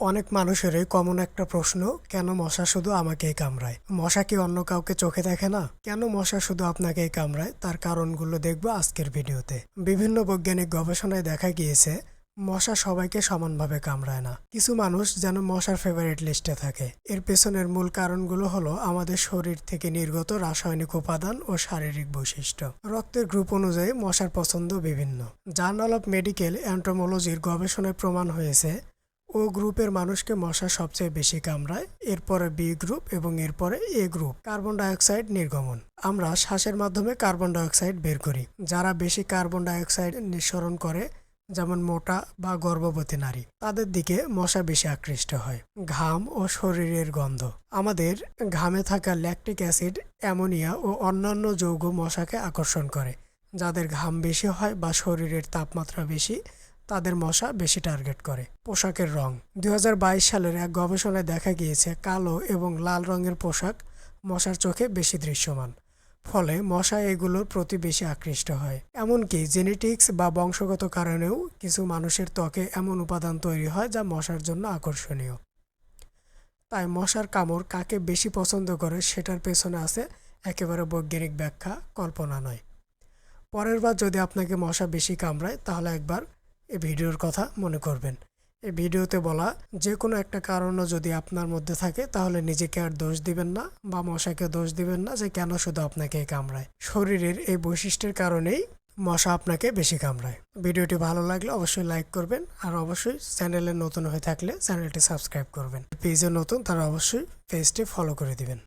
অনেক মানুষেরই কমন একটা প্রশ্ন, কেন মশা শুধু আমাকেই কামড়ায়? মশা কি অন্য কাউকে চোখে দেখে না? কেন মশা শুধু আপনাকেই কামড়ায়? তার কারণগুলো দেখব আজকের ভিডিওতে। বিভিন্ন বৈজ্ঞানিক গবেষণায় দেখা গিয়েছে, মশা সবাইকে সমানভাবে কামড়ায় না। কিছু মানুষ যেন মশার ফেভারিট লিস্টে থাকে। এর পেছনের মূল কারণগুলো হলো আমাদের শরীর থেকে নির্গত রাসায়নিক উপাদান ও শারীরিক বৈশিষ্ট্য। রক্তের গ্রুপ অনুযায়ী মশার পছন্দ বিভিন্ন। জার্নাল অফ মেডিকেল অ্যান্ট্রোমোলজির গবেষণায় প্রমাণ হয়েছে ও গ্রুপের মানুষকে মশা সবচেয়ে বেশি কামড়ায়, এরপরে বি গ্রুপ এবং এরপরে এ গ্রুপ। কার্বন ডাইঅক্সাইড নির্গমন। আমরা শ্বাসের মাধ্যমে কার্বন ডাইঅক্সাইড বের করি। যারা বেশি কার্বন ডাইঅক্সাইড নিঃসরণ করে, যেমন মোটা বা গর্ভবতী নারী, তাদের দিকে মশা বেশি আকৃষ্ট হয়। ঘাম ও শরীরের গন্ধ। আমাদের ঘামে থাকা ল্যাকটিক অ্যাসিড, অ্যামোনিয়া ও অন্যান্য যৌগ মশাকে আকর্ষণ করে। যাদের ঘাম বেশি হয় বা শরীরের তাপমাত্রা বেশি তাদের মশা বেশি টার্গেট করে। পোশাকের রং। দু হাজার বাইশ সালের এক গবেষণায় দেখা গিয়েছে, কালো এবং লাল রঙের পোশাক মশার চোখে বেশি দৃশ্যমান। ফলে মশা এগুলোর প্রতি বেশি আকৃষ্ট হয়। এমনকি জেনেটিক্স বা বংশগত কারণেও কিছু মানুষের ত্বকে এমন উপাদান তৈরি হয় যা মশার জন্য আকর্ষণীয়। তাই মশার কামড় কাকে বেশি পছন্দ করে সেটার পেছনে আছে একেবারে বৈজ্ঞানিক ব্যাখ্যা, কল্পনা নয়। পরের বার যদি আপনাকে মশা বেশি কামড়ায়, তাহলে একবার এই ভিডিওর কথা মনে করবেন। এই ভিডিওতে বলা যে কোনো একটা কারণও যদি আপনার মধ্যে থাকে, তাহলে নিজেকে আর দোষ দিবেন না, বা মশাকে দোষ দিবেন না যে কেন শুধু আপনাকে কামড়ায়। শরীরের এই বৈশিষ্ট্যের কারণেই মশা আপনাকে বেশি কামড়ায়। ভিডিওটি ভালো লাগলে অবশ্যই লাইক করবেন, আর অবশ্যই চ্যানেলে নতুন হয়ে থাকলে চ্যানেলটি সাবস্ক্রাইব করবেন। পেজে নতুন তারা অবশ্যই পেজটি ফলো করে দিবেন।